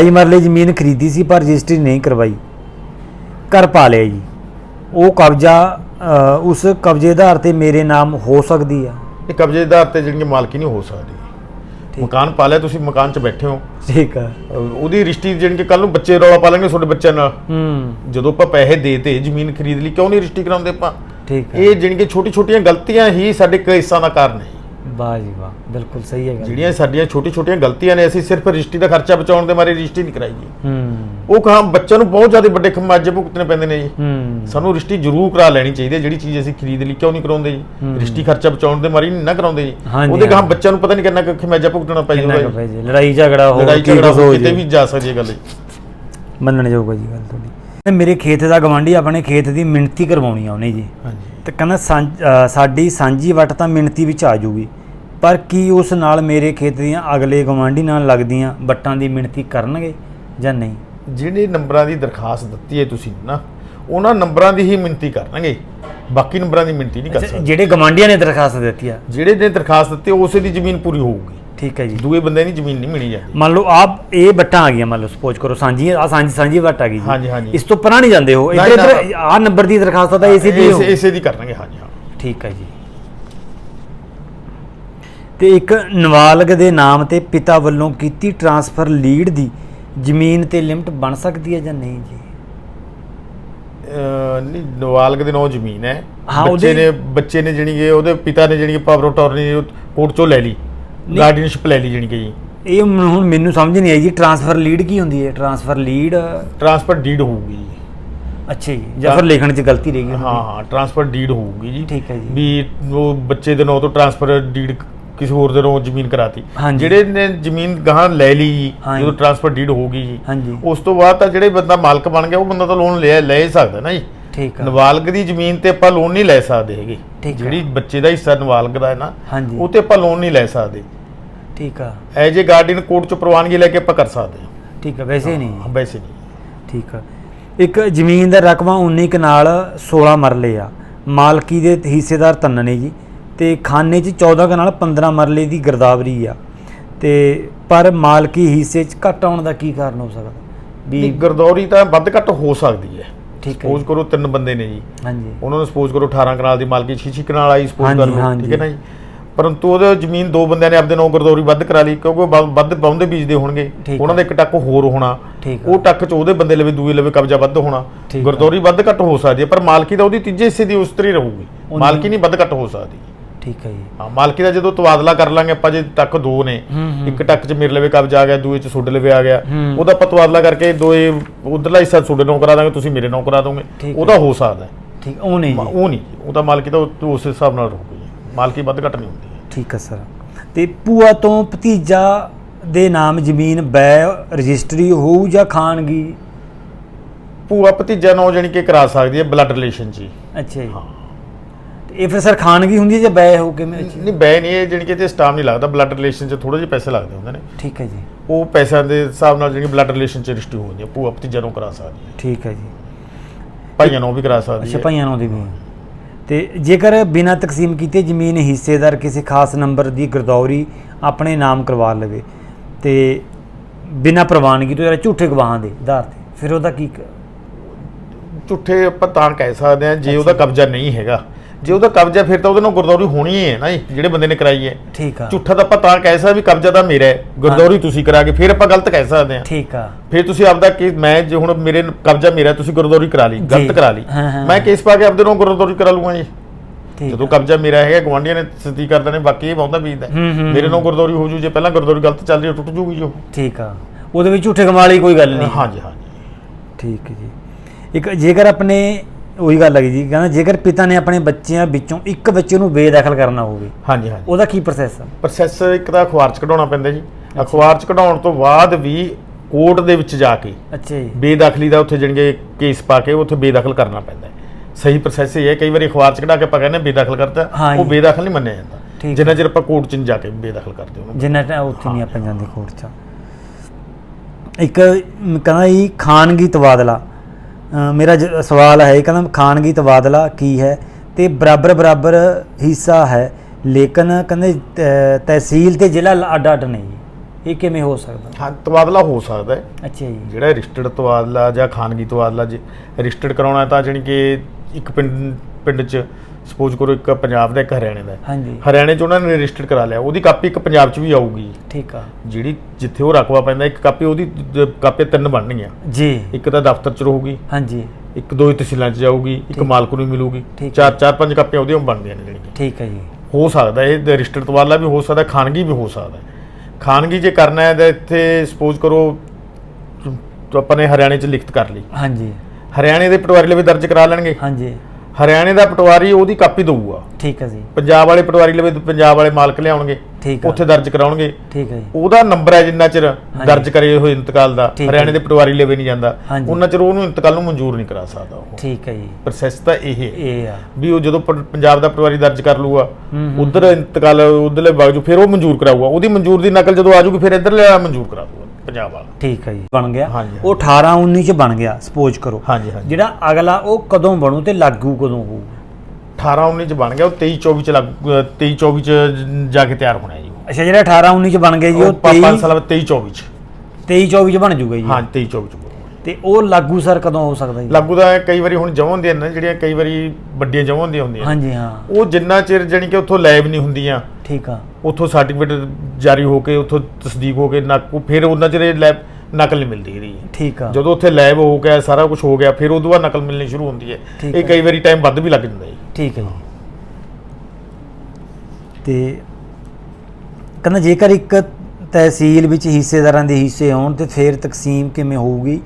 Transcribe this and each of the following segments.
ਢਾਈ ਮਰਲੇ ਜ਼ਮੀਨ ਖਰੀਦੀ ਸੀ ਪਰ ਰਜਿਸਟਰੀ ਨਹੀਂ ਕਰਵਾਈ। ਘਰ ਪਾ ਲਿਆ ਜੀ। ਉਹ ਕਬਜ਼ਾ ਅ, ਉਸ ਕਬਜ਼ੇ ਆਧਾਰ ਤੇ ਮੇਰੇ ਨਾਮ ਹੋ ਸਕਦੀ ਆ। ਇਹ ਕਬਜ਼ੇ ਦੇ ਆਧਾਰ ਤੇ ਜਿਹੜੀ ਮਾਲਕੀ ਨਹੀਂ ਹੋ ਸਕਦੀ। ਮਕਾਨ ਪਾ ਲਿਆ ਤੁਸੀਂ ਮਕਾਨ 'ਚ ਬੈਠੇ ਹੋ। ਠੀਕ ਆ। ਅਹ ਉਹਦੀ ਰਿਸ਼ਤੀ ਜਿਹੜੀ ਕਿ ਕੱਲ ਨੂੰ ਬੱਚੇ ਰੌਲਾ ਪਾ ਲੈਣਗੇ ਤੁਹਾਡੇ ਬੱਚਿਆਂ ਨਾਲ। ਹੂੰ। ਜਦੋਂ ਆਪਾਂ ਪੈਸੇ ਦੇਤੇ ਜ਼ਮੀਨ ਖਰੀਦ ਲਈ ਕਿਉਂ ਨਹੀਂ ਰਿਸ਼ਤੀ ਕਰਾਉਂਦੇ ਆਪਾਂ? ਠੀਕ ਆ। ਇਹ ਜਿਹੜੀ ਕਿ ਛੋਟੀ ਛੋਟੀਆਂ ਗਲਤੀਆਂ ਹੀ ਸਾਡੇ ਕੇਸਾਂ ਦਾ ਕਾਰਨ ਹੈ। ਵਾਹ ਜੀ ਵਾਹ ਬਿਲਕੁਲ ਸਹੀ ਹੈ ਗੱਲ। ਜਿਹੜੀਆਂ ਸਾਡੀਆਂ ਛੋਟੀ ਛੋਟੀਆਂ ਗਲਤੀਆਂ ਨੇ ਅਸੀਂ ਸਿਰਫ ਰਿਸ਼ਤੀ ਦਾ ਖਰਚਾ ਬਚਾਉਣ ਦੇ ਮਾਰੇ ਰਿਸ਼ਤੀ ਨਹੀਂ ਕਰਾਈ ਜੀ। ਹੂੰ। ਉਹ ਕਹਾਂ ਬੱਚਿਆਂ ਨੂੰ ਬਹੁਤ ਜ਼ਿਆਦਾ ਵੱਡੇ ਖਮਾਜੇ ਭੁਗਤਣੇ ਪੈਂਦੇ ਨੇ ਜੀ। ਹੂੰ। ਸਾਨੂੰ ਰਿਸ਼ਤੀ ਜ਼ਰੂਰ ਕਰਾ ਲੈਣੀ ਚਾਹੀਦੀ ਹੈ ਜਿਹੜੀ ਚੀਜ਼ ਅਸੀਂ ਖਰੀਦ ਲਈ ਕਿਉਂ ਨਹੀਂ ਕਰਾਉਂਦੇ ਜੀ। ਰਿਸ਼ਤੀ ਖਰਚਾ ਬਚਾਉਣ ਦੇ ਮਾਰੀ ਨਹੀਂ ਨਾ ਕਰਾਉਂਦੇ ਜੀ। ਹਾਂਜੀ, ਉਹਦੇ ਕਹਾਂ। ਬੱਚਿਆਂ ਨੂੰ ਪਤਾ ਨਹੀਂ ਕਿੰਨਾ ਕੁ ਖਮਾਜਾ ਭੁਗਤਣਾ ਪੈ ਕਿੰਨਾ ਜਾਊਗਾ ਕੁ ਜੇ। ਲੜਾਈ ਝਗੜਾ ਹੋ ਲੜਾਈ ਝਗੜਾ ਹੋ ਕਿਤੇ ਵੀ ਜਾ ਸਕਦੀ ਹੈ ਗੱਲ ਜੀ। ਮੰਨਣ ਜਾਊਗਾ ਜੀ ਗੱਲ ਤੁਹਾਡੀ। ਤੇ ਮੇਰੇ ਖੇਤ ਦਾ ਗਵਾਂਢੀ ਆਪਣੇ ਖੇਤ ਦੀ ਮਿਣਤੀ ਕਰਵਾਉਣੀ ਆ ਉਹਨੇ ਜੀ। ਹਾਂਜੀ। ਤੇ ਕਹਿੰਦਾ ਸਾਂਝ- ਸਾਡੀ ਸਾਂਝੀ ਵੱਟ ਤਾਂ ਮਿਣਤੀ ਵਿੱਚ ਆ ਜੂਗੀ ਪਰ ਕੀ ਉਸ ਨਾਲ ਮੇਰੇ ਖੇਤ ਦੀਆਂ ਅਗਲੇ ਗਵਾਂਢੀ ਨਾਲ ਲੱਗਦੀਆਂ ਵੱਟਾਂ ਦੀ ਮਿਣਤੀ ਕਰਨਗੇ ਜਾਂ ਨਹੀਂ? ਜਿਹੜੇ ਨੰਬਰਾਂ ਦੀ ਦਰਖਾਸਤ ਦਿੱਤੀ ਹੈ ਤੁਸੀਂ ਨਾ ਉਹਨਾਂ ਨੰਬਰਾਂ ਦੀ ਹੀ ਮਿਣਤੀ ਕਰਨਗੇ। ਬਾਕੀ ਨੰਬਰਾਂ ਦੀ ਮਿਣਤੀ ਨਹੀਂ ਕਰ ਸਕਦੇ। ਜਿਹੜੇ ਗਵਾਂਢੀਆਂ ਨੇ ਦਰਖਾਸਤ ਦਿੱਤੀ ਆ? ਜਿਹੜੇ ਨੇ ਦਰਖਾਸਤ ਦਿੱਤੀ ਉਸੇ ਦੀ ਜ਼ਮੀਨ ਪੂਰੀ ਹੋਊਗੀ। ਠੀਕ ਹੈ ਜੀ। ਦੂਏ ਬੰਦੇ ਦੀ ਜ਼ਮੀਨ ਨਹੀਂ ਮਿਣੀ ਜਾਂਦੀ। ਮੰਨ ਲਓ ਆਪ ਇਹ ਵੱਟਾਂ ਆ ਗਈਆਂ ਮੰਨ ਲਓ ਸਪੋਜ਼ ਕਰੋ ਸਾਂਝੀ ਆ ਸਾਂਝੀ ਸਾਂਝੀ ਵੱਟ ਆ ਗਈ ਹਾਂਜੀ, ਹਾਂਜੀ। ਇਸ ਤੋਂ ਪਰਾਂ ਨਹੀਂ ਜਾਂਦੇ ਹੋ ਇੱਧਰ ਨਾ। ਆ ਨੰਬਰ ਦੀ ਦਰਖਾਸਤ ਤਾਂ ਦੀ ਹੋ ਇਸੇ ਦੀ ਕਰਨਗੇ ਹਾਂਜੀ ਹਾਂ। ਠੀਕ ਹੈ ਜੀ। ਤੇ ਇੱਕ ਨਵਾਲਗ ਦੇ ਨਾਮ ਤੇ ਪਿਤਾ ਵੱਲੋਂ ਕੀਤੀ ਟਰਾਂਸਫਰ ਲੀਡ ਦੀ ਜ਼ਮੀਨ ਤੇ ਲਿਮਟ ਬਣ ਸਕਦੀ ਹੈ ਜਾਂ ਨਹੀਂ ਜੀ? ਨਹੀਂ ਨਵਾਲਗ ਦੇ ਨਾਂ ਜ਼ਮੀਨ ਹੈ। ਹਾਂ, ਬੱਚੇ ਉਹਦੀ- ਨੇ ਬੱਚੇ ਨੇ ਜਿਹੜੀ ਕਿ ਉਹਦੇ ਪਿਤਾ ਨੇ ਜਿਹੜੀ ਪਾਵਰ ਅਟਾਰਨੀ ਕੋਰਟ ਚੋਂ ਲੈ ਲਈ। ਗਾਰਡੀਅਨਸ਼ਿਪ ਲੈ ਲਈ ਜਿਹੜੀ ਕਿ ਜੀ। ਇਹ ਹੁਣ ਹੁਣ ਮੈਨੂੰ ਸਮਝ ਨਹੀਂ ਆਈ ਜੀ ਟਰਾਂਸਫਰ ਲੀਡ ਕੀ ਹੁੰਦੀ ਹੈ? ਟਰਾਂਸਫਰ ਲੀਡ ਟ੍ਰਾਂਸਫਰ ਡੀਡ ਹੋਊਗੀ ਜੀ। ਅੱਛਾ ਜੀ ਜਾਂ ਫਿਰ ਲਿਖਣ 'ਚ ਗਲਤੀ ਰਹੀ ਗਈ ਹਾਂ ਹਾਂ ਟ੍ਰਾਂਸਫਰ ਡੀਡ ਹੋਊਗੀ ਜੀ। ਠੀਕ ਹੈ ਜੀ। ਵੀ ਉਹ ਬੱਚੇ ਦੇ ਨਾਂ ਤੋਂ ਟ੍ਰਾਂਸਫਰ ਡੀਡ ਕਿਸੇ ਹੋਰ ਦੇ ਨਾਂ ਜ਼ਮੀਨ ਕਰਾਤੀ। ਜਿਹੜੇ ਨੇ ਜ਼ਮੀਨ ਗਾਹਾਂ ਲੈ ਲਈ ਜੀ ਹਾਂਜੀ। ਜਦੋਂ ਟ੍ਰਾਂਸਫਰ ਡੀਡ ਹੋਊਗੀ ਜੀ ਹਾਂਜੀ। ਉਸ ਤੋਂ ਬਾਅਦ ਤਾਂ ਜਿਹੜੇ ਬੰਦਾ ਮਾਲਕ ਬਣ ਗਿਆ ਉਹ ਬੰਦਾ ਤਾਂ ਲੋਨ ਲੈ ਲੈ ਹੀ ਸਕਦਾ ਨਾ ਜੀ। ਠੀਕ ਆ। ਨਵਾਲਗ ਦੀ ਜ਼ਮੀਨ ਤੇ ਆਪਾਂ ਲੋਨ ਨਹੀਂ ਲੈ ਸਕਦੇ ਹੈਗੇ। ਆ। ਜਿਹੜੀ ਬੱਚੇ ਦਾ ਹਿੱਸਾ ਨਵਾਲਗ ਦਾ ਹੈ ਨਾ ਹਾਂਜੀ। ਉਹ ਤੇ ਆਪਾਂ ਲੋਨ ਨਹੀਂ ਲੈ ਸਕਦੇ। ਠੀਕ ਆ। ਐਜ ਏ ਗਾਰਡੀਅਨ ਕੋਰਟ ਚ ਪ੍ਰਵਾਨਗੀ ਲੈ ਕੇ ਆਪਾਂ ਕਰ ਸਕਦੇ ਹਾਂ। ਠੀਕ ਆ ਵੈਸੇ ਨਹੀਂ। ਹਾਂ, ਵੈਸੇ ਨਹੀਂ। ਠੀਕ ਆ। ਇੱਕ ਜ਼ਮੀਨ ਦਾ ਰਕਬਾ 19 ਕਨਾਲ 16 ਮਰਲੇ ਆ। ਮਾਲਕੀ ਦੇ ਹਿੱਸੇਦਾਰ ਤਿੰਨ ਨੇ ਜੀ। ਤੇ ਖਾਨੇ 'ਚ 14 ਕਨਾਲ 15 ਮਰਲੇ ਦੀ ਗਰਦਾਵਰੀ ਆ। ਤੇ ਪਰ ਮਾਲਕੀ ਹਿੱਸੇ 'ਚ ਘੱਟ ਆਉਣ ਦਾ ਕੀ ਕਾਰਨ ਹੋ ਸਕਦਾ? ਵੀ ਗਰਦੌਰੀ ਤਾਂ ਵੱਧ ਘੱਟ ਹੋ ਸਕਦੀ ਹੈ। ਠੀਕ ਹੈ ਸਪੋਜ਼ ਕਰੋ ਤਿੰਨ ਬੰਦੇ ਨੇ ਜੀ। ਹਾਂਜੀ। ਉਹਨਾਂ ਨੂੰ ਸਪੋਜ਼ ਕਰੋ 18 ਕਨਾਲ ਦੀ ਮਾਲਕੀ 6 ਕਨਾਲ ਆਈ ਸਪੋਜ਼ ਕਰ ਲਓ। ਠੀਕ ਹੈ ਨਾ ਜੀ? ਪਰੰਤੂ ਉਹਦੇ ਜ਼ਮੀਨ ਦੋ ਬੰਦਿਆਂ ਨੇ ਆਪਦੇ ਨਾਂ ਗਰਦੌਰੀ ਵੱਧ ਕਰਾ ਲਈ ਕਿਉਂਕਿ ਵੱਧ- ਪਾਉਂਦੇ ਬੀਜਦੇ ਹੋਣਗੇ। ਉਹਨਾਂ ਦਾ ਇੱਕ ਟੱਕ ਹੋਰ ਹੋਣਾ। ਉਹ ਟੱਕ ਚ ਉਹਦੇ ਬੰਦੇ ਲਵੇ ਦੂਏ ਲਵੇ ਕਬਜ਼ਾ ਵੱਧ ਹੋਣਾ। ਗਰਦੌਰੀ ਵੱਧ ਘੱਟ ਹੋ ਸਕਦੀ ਹੈ ਪਰ ਮਾਲਕੀ ਤਾਂ ਉਹਦੀ ਤੀਜੇ ਹਿੱਸੇ ਦੀ ਉਸ ਤਰੀ ਰਹੂਗੀ ਮਾਲਕੀ ਨਹੀਂ ਵੱਧ ਘੱਟ ਹੋ ਸਕਦੀ। ਠੀਕ ਹੈ ਜੀ ਹਾਂ ਮਾਲਕੀ ਦਾ ਜਦੋਂ ਤਬਾਦਲਾ ਕਰ ਲਾਂਗੇ ਆਪਾਂ ਜੇ ਟੱਕ ਦੋ ਨੇ। ਇੱਕ ਟੱਕ ਚ ਮੇਰੇ ਲਵੇ ਕਬਜ਼ਾ ਆ ਗਿਆ ਦੂਏ ਚ ਤੁਹਾਡੇ ਲਵੇ ਆ ਗਿਆ। ਉਹਦਾ ਆਪਾਂ ਤਬਾਦਲਾ ਕਰਕੇ ਦੋਏ ਉਧਰਲਾ ਹਿੱਸਾ ਤੁਹਾਡੇ ਨਾਂ ਕਰਾ ਦਾਂਗੇ ਤੁਸੀਂ ਮੇਰੇ ਨਾਂ ਕਰਾ ਦੋਗੇ। ਉਹਦਾ ਹੋ ਸਕਦਾ। ਠੀਕ ਉਹ ਨਹੀਂ ਜੀ ਉਹ ਨਹੀਂ ਉਹ ਤਾਂ ਮਾਲਕੀ ਉਹ- ਉਸ ਹਿਸਾਬ ਨਾਲ ਰਹੂਗੀ ਜੀ। ਮਾਲਕੀ ਵੱਧ ਘੱਟ ਨਹੀਂ ਹੁੰਦੀ ਠੀਕ ਹੈ ਸਰ ਤੇ ਭੂਆ ਤੋਂ ਭਤੀਜਾ ਦੇ ਨਾਮ ਜ਼ਮੀਨ ਬੈ ਰਜਿਸਟਰੀ ਹੋਊ ਜਾਂ ਖਾਨਗੀ ਭੂਆ ਭਤੀਜਾ ਨਾਂ ਜਾਣੀ ਕਿ ਕਰਾ ਸਕਦੀ ਹੈ ਬਲੱਡ ਰਿਲੇਸ਼ਨ ਹੀ। ਅੱਛਾ ਜੀ ਹਾਂ ਇਹ ਫਿਰ ਸਰ ਖਾਨਗੀ ਹੁੰਦੀ ਹੈ ਜਾਂ ਬੈ ਹੋ ਕੇ ਮੈਂ ਨਹੀਂ ਬੈ ਨਹੀਂ ਇਹ ਜਾਣੀ ਕਿ ਤੇ ਸਟਾਮ ਨਹੀਂ ਲੱਗਦਾ ਬਲੱਡ ਰਿਲੇਸ਼ਨ ਚ ਥੋੜੇ ਜਿਹੇ ਪੈਸੇ ਲੱਗਦੇ ਹੁੰਦੇ ਨੇ। ਠੀਕ ਹੈ ਜੀ। ਉਹ ਪੈਸਿਆਂ ਦੇ ਹਿਸਾਬ ਨਾਲ ਜਿਹੜੀ ਬਲੱਡ ਰਿਲੇਸ਼ਨ ਚ ਰਿਸ਼ਤੀ ਹੋ ਜਾਂਦੀ ਹੈ ਭੂਆ ਭਤੀਜਾ ਨੂੰ ਕਰਾ ਸਕਦੀ ਹੈ। ਠੀਕ ਹੈ ਜੀ। ਭਾਈਆਂ ਨੂੰ ਵੀ ਕਰਾ ਸਕਦੀ ਅੱਛਾ ਭਾਈਆਂ ਨੂੰ ਦੀ ਵੀ। ਤੇ ਜੇਕਰ ਬਿਨਾਂ ਤਕਸੀਮ ਕੀਤੇ ਜ਼ਮੀਨ ਹਿੱਸੇਦਾਰ ਕਿਸੇ ਖਾਸ ਨੰਬਰ ਦੀ ਗਰਦੌਰੀ ਆਪਣੇ ਨਾਮ ਕਰਵਾ ਲਵੇ ਤੇ ਬਿਨਾਂ ਪ੍ਰਵਾਨਗੀ ਤੋਂ ਜਾਂ ਝੂਠੇ ਗਵਾਹਾਂ ਦੇ ਆਧਾਰ ਤੇ ਫਿਰ ਉਹਦਾ ਕੀ ਝੂਠੇ ਆਪਾਂ ਤਾਂ ਕਹਿ ਸਕਦੇ ਹਾਂ ਜੇ ਉਹਦਾ ਕਬਜ਼ਾ ਨਹੀਂ ਹੈਗਾ ਜੇ ਉਹਦਾ ਕਬਜ਼ਾ ਫਿਰ ਤਾਂ ਉਹਦੇ ਨਾਲ ਗੁਰਦੌਰੀ ਹੋਣੀ ਹੀ ਹੈ ਨਾ ਜੀ, ਜਿਹੜੇ ਬੰਦੇ ਨੇ ਕਰਾਈ ਹੈ। ਠੀਕ ਆ। ਝੂਠਾ ਤਾਂ ਆਪਾਂ ਤਾਂ ਕਹਿ ਸਕਦੇ ਵੀ ਕਬਜ਼ਾ ਤਾਂ ਮੇਰਾ ਹੈ ਗੁਰਦੌਰੀ ਤੁਸੀਂ ਕਰਾ ਕੇ ਫਿਰ ਆਪਾਂ ਗਲਤ ਕਹਿ ਸਕਦੇ ਹਾਂ। ਠੀਕ ਆ। ਫਿਰ ਤੁਸੀਂ ਆਪਦਾ ਕਿ ਮੈਂ ਜੇ ਹੁਣ ਮੇਰੇ ਕਬਜ਼ਾ ਮੇਰਾ ਤੁਸੀਂ ਗੁਰਦੌਰੀ ਕਰਾ ਲਈ ਗਲਤ। ਕਰਾ ਲਈ। ਮੈਂ। ਕੇਸ ਪਾ ਕੇ ਆਪਦੇ ਨਾਲ ਗੁਰਦੌਰੀ ਕਰਾ ਲੂੰਗਾ ਜੀ। ਜਦੋਂ। ਕਬਜ਼ਾ ਮੇਰਾ ਹੈਗਾ ਗਵਾਂਢੀਆਂ ਨੇ ਸਤੀ ਕਰਦੇ ਨੇ ਬਾਕੀ ਇਹ ਬਹੁਤਾ ਬੀਜਦਾ ਮੇਰੇ ਨਾਲ ਗੁਰਦੌਰੀ ਹੋ ਜੂ ਜੇ ਪਹਿਲਾਂ ਗੁਰਦੌਰੀ ਗਲਤ ਚੱਲ ਰਹੀ ਟੁੱਟ ਜੂਗੀ ਜੀ ਉਹ। ਠੀਕ ਆ। ਉਹਦੇ ਵਿੱਚ ਝੂਠੇ ਗਵਾਹ ਵਾਲੀ ਕੋਈ ਗੱਲ ਨਹੀਂ। ਹਾਂਜੀ ਹਾਂਜੀ। ਠੀਕ ਹੈ ਜੀ। ਇੱਕ ਜੇਕਰ ਆਪਣੇ ਉਹੀ ਗੱਲ ਹੈਗੀ ਜੀ। ਕਹਿੰਦਾ ਜੇਕਰ ਪਿਤਾ ਨੇ ਆਪਣੇ ਬੱਚਿਆਂ ਵਿੱਚੋਂ ਇੱਕ ਬੱਚੇ ਨੂੰ ਬੇਦਖਲ ਕਰਨਾ ਹੋਵੇ ਹਾਂਜੀ ਹਾਂਜੀ। ਉਹਦਾ ਕੀ ਪ੍ਰੋਸੈਸ ਆ? ਪ੍ਰੋਸੈਸ ਇੱਕ ਤਾਂ ਅਖਬਾਰ ਚ ਕਢਾਉਣਾ ਪੈਂਦਾ ਜੀ। ਅਖਬਾਰ ਚ ਕਢਾਉਣ ਤੋਂ ਬਾਅਦ ਵੀ ਕੋਰਟ ਦੇ ਵਿੱਚ ਜਾ ਕੇ ਅੱਛਾ ਜੀ। ਬੇਦਖਲੀ ਦਾ ਉੱਥੇ ਜਿਹੜਗੇ ਕੇਸ ਪਾ ਕੇ ਉੱਥੇ ਬੇਦਖਲ ਕਰਨਾ ਪੈਂਦਾ ਹੈ। ਸਹੀ ਪ੍ਰੋਸੈਸ ਇਹ ਹੈ ਕਈ ਵਾਰੀ ਅਖਬਾਰ ਚ ਕਢਾ ਕੇ ਆਪਾਂ ਕਹਿੰਦੇ ਬੇਦਖਲ ਕਰਤਾ ਉਹ। ਬੇਦਖਲ ਨਹੀਂ ਮੰਨਿਆ ਜਾਂਦਾ। ਜਿੰਨਾ ਚਿਰ ਆਪਾਂ ਕੋਰਟ ਚ ਨਹੀਂ ਜਾ ਕੇ ਬੇਦਖਲ ਕਰਦੇ ਉਹਨੂੰ। ਜਿੰਨਾ ਟਾਈਮ ਉੱਥੇ ਨਹੀਂ ਆਪਾਂ ਜਾਂਦੇ ਕੋਰਟ 'ਚ। ਇੱਕ ਕਹਿੰਦਾ ਜੀ ਖਾਨਗੀ ਤਬਾਦਲਾ। ਮੇਰਾ ਸਵਾਲ ਹੈ ਕਹਿੰਦਾ ਖਾਨਗੀ ਤਬਾਦਲਾ ਕੀ ਹੈ? ਤੇ ਬਰਾਬਰ ਬਰਾਬਰ ਹਿੱਸਾ ਹੈ ਲੇਕਿਨ ਕਹਿੰਦੇ ਤਹਿਸੀਲ ਤੇ ਜ਼ਿਲ੍ਹਾ ਅੱਡ ਅੱਡ ਨਹੀਂ ਇਹ ਕਿਵੇਂ ਹੋ ਸਕਦਾ? ਹਾਂ ਤਬਾਦਲਾ ਹੋ ਸਕਦਾ ਹੈ। ਅੱਛਾ ਜੀ। ਜਿਹੜਾ ਰਜਿਸਟਰਡ ਤਬਾਦਲਾ ਜਾਂ ਖਾਨਗੀ ਤਬਾਦਲਾ ਜੇ ਰਜਿਸਟਰਡ ਕਰਾਉਣਾ ਤਾਂ ਜਾਣੀ ਕਿ ਇੱਕ ਪਿੰਡ ਪਿੰਡ 'ਚ ਸਪੋਜ਼ ਕਰੋ ਇੱਕ ਪੰਜਾਬ ਦਾ ਇੱਕ ਹਰਿਆਣੇ ਦਾ ਹੈ। ਹਾਂਜੀ। ਹਰਿਆਣੇ 'ਚ ਉਹਨਾਂ ਨੇ ਰਜਿਸਟਰਡ ਕਰਾ ਲਿਆ। ਉਹਦੀ ਕਾਪੀ ਇੱਕ ਪੰਜਾਬ 'ਚ ਵੀ ਆਊਗੀ। ਠੀਕ ਆ। ਜਿਹੜੀ ਜਿੱਥੇ ਉਹ ਰਕਬਾ ਪੈਂਦਾ ਇੱਕ ਕਾਪੀ ਉਹਦੀ ਦ- ਕਾਪੀ ਤਿੰਨ ਬਣਨਗੀਆਂ ਜੀ। ਇੱਕ ਤਾਂ ਦਫ਼ਤਰ 'ਚ ਰਹੂਗੀ। ਹਾਂਜੀ। ਇੱਕ ਦੋ ਹੀ ਤਹਿਸੀਲਾਂ 'ਚ ਜਾਊਗੀ। ਇੱਕ। ਮਾਲਕ ਨੂੰ ਮਿਲੂਗੀ। ਠੀਕ ਚਾਰ ਚਾਰ ਪੰਜ ਕਾਪੀਆਂ ਉਹਦੀਆਂ ਬਣਦੀਆਂ ਨੇ ਜਿਹੜੀਆਂ। ਠੀਕ ਹੈ ਜੀ। ਹੋ ਸਕਦਾ ਇਹ ਰਜਿਸਟਰਡ ਤਬਾਦਲਾ ਵੀ ਹੋ ਸਕਦਾ ਖਾਨਗੀ ਵੀ ਹੋ ਸਕਦਾ ਖਾਨਗੀ ਜੇ ਕਰਨਾ ਹੈ ਤਾਂ ਇੱਥੇ ਸਪੋਜ਼ ਕਰੋ ਜੋ ਆਪਾਂ ਨੇ ਹਰਿਆਣੇ 'ਚ ਲਿਖਤ ਕਰ ਲਈ। ਹਾਂਜੀ। ਹਰਿਆਣੇ ਦੇ ਪਟਵਾਰੀ ਲਵੇ ਦਰਜ ਕਰਾ ਲੈਣਗੇ। ਹਾਂਜੀ। ਹਰਿਆਣੇ ਦਾ ਪਟਵਾਰੀ ਉਹਦੀ ਕਾਪੀ ਦਊਗਾ। ਠੀਕ ਹੈ ਜੀ। ਪੰਜਾਬ ਵਾਲੇ ਪਟਵਾਰੀ ਲਵੇ ਪੰਜਾਬ ਵਾਲੇ ਮਾਲਕ ਲਿਆਉਣਗੇ ਠੀਕ ਉੱਥੇ ਦਰਜ ਕਰਾਉਣਗੇ। ਠੀਕ ਹੈ ਜੀ। ਉਹਦਾ ਨੰਬਰ ਹੈ ਜਿੰਨਾ ਚਿਰ ਦਰਜ ਕਰੇ ਹੋਏ ਇੰਤਕਾਲ ਦਾ। ਠੀਕ ਹੈ ਹਰਿਆਣੇ। ਦੇ ਪਟਵਾਰੀ ਲਵੇ ਨਹੀਂ ਜਾਂਦਾ। ਹਾਂਜੀ। ਉਹਨਾਂ ਚਿਰ ਉਹਨੂੰ ਇੰਤਕਾਲ ਨੂੰ ਮਨਜ਼ੂਰ ਨਹੀਂ ਕਰਾ ਸਕਦਾ ਉਹ। ਠੀਕ ਹੈ ਜੀ। ਪ੍ਰੋਸੈਸ ਤਾਂ ਇਹ ਹੈ ਇਹ ਆ। ਵੀ ਉਹ ਜਦੋਂ ਪ- ਪੰਜਾਬ ਦਾ ਪਟਵਾਰੀ ਦਰਜ ਕਰ ਲੂਗਾ। ਉਧਰ ਇੰਤਕਾਲ ਉਧਰਲੇ ਬਾਜੂ ਫਿਰ ਉਹ ਮਨਜ਼ੂਰ ਕਰਾਊਗਾ। ਉਹਦੀ ਮਨਜ਼ੂਰ ਦੀ ਨਕਲ ਜਦੋਂ ਆਜੂਗੀ ਫਿਰ ਇੱਧਰਲੇ ਵਾਲਾ ਮਨਜ਼ੂਰ ਕਰਾ ਦੂਗਾ ਪੰਜਾਬ ਵਾਲਾ। ਠੀਕ ਹੈ ਜੀ। ਬਣ ਗਿਆ। ਹਾਂਜੀ, ਉਹ 18 19 ਚ ਬਣ ਗਿਆ ਸਪੋਜ਼ ਕਰੋ। ਹਾਂਜੀ ਹਾਂਜੀ। ਜਿਹੜਾ ਅਗਲਾ ਉਹ ਕਦੋਂ ਬਣੂ ਤੇ ਲਾਗੂ ਕਦੋਂ ਹੋਊ? 18 19 ਚ ਬਣ ਗਿਆ ਉਹ 23 24 ਚ ਲੱਗ 23 24 ਚ ਜਾ ਕੇ ਤਿਆਰ ਹੋਣਾ ਹੈ ਜੀ ਅੱਛਾ ਜਿਹੜਾ 18 19 ਚ ਬਣ ਗਿਆ ਜੀ ਉਹ 5 23 ਸਾਲ ਬਾਅਦ 23 24 ਚ। 23 24 ਚ ਬਣ ਜੂਗਾ ਜੀ। ਹਾਂ 23 24 ਚ। ਤੇ ਉਹ ਲਾਗੂ ਸਰ ਕਦੋਂ ਹੋ ਸਕਦਾ ਜੀ? ਲਾਗੂ ਦਾ ਕਈ ਵਾਰੀ ਹੁਣ ਜਮਾਂ ਹੁੰਦੀਆਂ ਨੇ ਨਾ, ਜਿਹੜੀਆਂ ਕਈ ਵਾਰੀ ਵੱਡੀਆਂ ਜਮਾਂ ਹੁੰਦੀਆਂ ਹੁੰਦੀਆਂ। ਹਾਂਜੀ ਹਾਂ। ਉਹ ਜਿੰਨਾ ਚਿਰ ਜਾਣੀ ਕਿ ਉੱਥੋਂ ਲੈਬ ਨਹੀਂ ਹੁੰਦੀਆਂ ਠੀਕ ਆ। ਉੱਥੋਂ ਸਰਟੀਫਿਕੇਟ ਜਾਰੀ ਹੋ ਕੇ ਉੱਥੋਂ ਤਸਦੀਕ ਹੋ ਕੇ ਨਕ ਫਿਰ ਉਹਨਾਂ ਚਿਰ ਇਹ ਲੈਬ ਨਕਲ ਨਹੀਂ ਮਿਲਦੀ ਇਹਦੀ। ਠੀਕ ਆ। ਜਦੋਂ ਉੱਥੇ ਲੈਬ ਹੋ ਗਿਆ ਸਾਰਾ ਕੁਝ ਹੋ ਗਿਆ ਫਿਰ ਉਦੋਂ ਬਾਅਦ ਨਕਲ ਮਿਲਣੀ ਸ਼ੁਰੂ ਹੁੰਦੀ ਹੈ। ਇਹ। ਕਈ ਵਾਰੀ ਟਾਈਮ ਵੱਧ ਵੀ ਲੱਗ ਜਾਂਦਾ ਹੈ ਠੀਕ ਹੈ ਜੀ ਤੇ ਕਹਿੰਦਾ ਜੇਕਰ ਇੱਕ ਤਹਿਸੀਲ ਵਿੱਚ ਹਿੱਸੇਦਾਰਾਂ ਦੇ ਹਿੱਸੇ ਹੋਣ ਤੇ ਫਿਰ ਤਕਸੀਮ ਕਿਵੇਂ ਹੋਊਗੀ?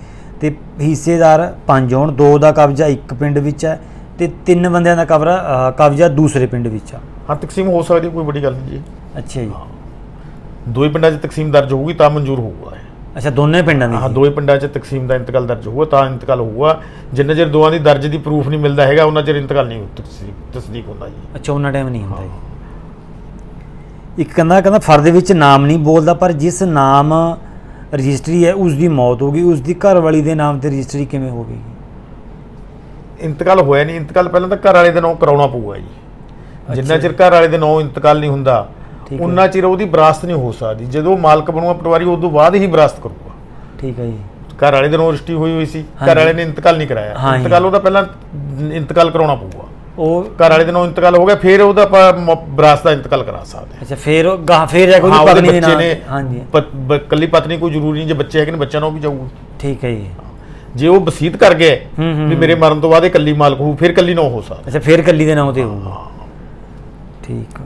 ਤੇ ਹਿੱਸੇਦਾਰ ਪੰਜ ਹੋਣ ਦੋ ਦਾ ਕਬਜ਼ਾ ਇੱਕ ਪਿੰਡ ਵਿੱਚ ਹੈ ਤੇ ਤਿੰਨ ਬੰਦਿਆਂ ਦਾ ਕਬਰਾ ਕਬਜ਼ਾ ਦੂਸਰੇ ਪਿੰਡ ਵਿੱਚ ਆ। ਹਾਂ ਤਕਸੀਮ ਹੋ ਸਕਦੀ ਕੋਈ ਵੱਡੀ ਗੱਲ ਨਹੀਂ ਜੀ। ਅੱਛਾ ਜੀ। ਦੋਏ ਪਿੰਡਾਂ 'ਚ ਤਕਸੀਮ ਦਰਜ ਹੋਊਗੀ ਤਾਂ ਮਨਜ਼ੂਰ ਹੋਊਗਾ। ਅੱਛਾ ਦੋਨੇ ਪਿੰਡਾਂ ਦੀ ਹਾਂ। ਦੋਏ ਪਿੰਡਾਂ 'ਚ ਤਕਸੀਮ ਦਾ ਇੰਤਕਾਲ ਦਰਜ ਹੋਊਗਾ ਤਾਂ ਇੰਤਕਾਲ ਹੋਊਗਾ। ਜਿੰਨਾ ਚਿਰ ਦੋਵਾਂ ਦੀ ਦਰਜ ਦੀ ਪ੍ਰੂਫ ਨਹੀਂ ਮਿਲਦਾ ਹੈਗਾ ਉਹਨਾਂ ਚਿਰ ਇੰਤਕਾਲ ਨਹੀਂ ਤਸਦੀਕ ਤਸਦੀਕ ਹੁੰਦਾ ਜੀ। ਅੱਛਾ ਉਹਨਾਂ ਟਾਈਮ ਨਹੀਂ ਹੁੰਦਾ ਜੀ। ਇੱਕ ਕਹਿੰਦਾ ਕਹਿੰਦਾ ਫਰਦ ਵਿੱਚ ਨਾਮ ਨਹੀਂ ਬੋਲਦਾ ਪਰ ਜਿਸ ਨਾਮ ਰਜਿਸਟਰੀ ਹੈ ਉਸ ਦੀ ਮੌਤ ਹੋ ਗਈ ਉਸ ਦੀ ਘਰ ਵਾਲੀ ਦੇ ਨਾਮ ਤੇ ਰਜਿਸਟਰੀ ਕਿਵੇਂ ਹੋਵੇਗੀ ਇੰਤਕਾਲ ਹੋਇਆ ਨਹੀਂ ਇੰਤਕਾਲ ਪਹਿਲਾਂ ਤਾਂ ਘਰ ਵਾਲੇ ਦੇ ਨਾਂ ਕਰਾਉਣਾ ਪਊਗਾ ਜੀ। ਜਿੰਨਾ ਚਿਰ ਘਰ ਵਾਲੇ ਦੇ ਨਾਂ ਇੰਤਕਾਲ ਨਹੀਂ ਹੁੰਦਾ ਹੈ। ਉਹਨਾਂ ਚਿਰ ਉਹਦੀ ਵਿਰਾਸਤ ਨਹੀਂ ਹੋ ਸਕਦੀ। ਜਦੋਂ ਮਾਲਕ ਬਣੂਗਾ ਪਟਵਾਰੀ ਉਦੋਂ ਬਾਅਦ ਹੀ ਵਿਰਾਸਤ ਕਰੂਗਾ। ਠੀਕ ਹੈ ਜੀ। ਘਰ ਵਾਲੇ ਦੇ ਨਾਂ ਰਜਿਸਟਰੀ ਹੋਈ ਹੋਈ ਸੀ। ਘਰ ਵਾਲੇ ਨੇ ਇੰਤਕਾਲ ਨਹੀਂ ਕਰਾਇਆ। ਇੰਤਕਾਲ ਉਹਦਾ ਪਹਿਲਾਂ ਇੰਤਕਾਲ ਕਰਾਉਣਾ ਪਊਗਾ। ਉਹ ਘਰ ਵਾਲੇ ਦੇ ਨਾਂ ਇੰਤਕਾਲ ਹੋ ਗਿਆ ਫਿਰ ਉਹਦਾ ਆਪਾਂ ਮ- ਵਿਰਾਸਤ ਦਾ ਇੰਤਕਾਲ ਕਰਾ ਸਕਦੇ ਅੱਛਾ ਫੇਰ ਉਹ ਗਾਹ ਫੇਰ ਜਾ ਕੋਈ ਹਾਂ ਉਹਦੇ ਪਤਨੀ ਦੇ ਬੱਚੇ ਨਾਮ ਨੇ ਹਾਂਜੀ। ਪ- ਬ- ਕੱਲੀ ਪਤਨੀ ਕੋਈ ਜ਼ਰੂਰੀ ਨਹੀਂ ਜੇ ਬੱਚੇ ਹੈਗੇ ਨੇ ਬੱਚਿਆਂ ਨਾਲ ਉਹ ਵੀ ਜਾਊਗਾ। ਠੀਕ ਹੈ ਜੀ। ਜੇ ਉਹ ਵਸੀਤ ਕਰ ਗਏ ਹੂੰ, ਹੂੰ, ਵੀ ਹੂੰ। ਮੇਰੇ ਮਰਨ ਤੋਂ ਬਾਅਦ ਇਹ ਕੱਲੀ ਮਾਲਕ ਹੋਊ ਫਿਰ ਕੱਲੀ ਨਾ ਹੋ ਸਕਦਾ। ਅੱਛਾ ਫੇਰ ਕੱਲੀ ਦੇ ਨਾਮ ਤੇ ਹੋਊਗਾ। ਠੀਕ ਆ।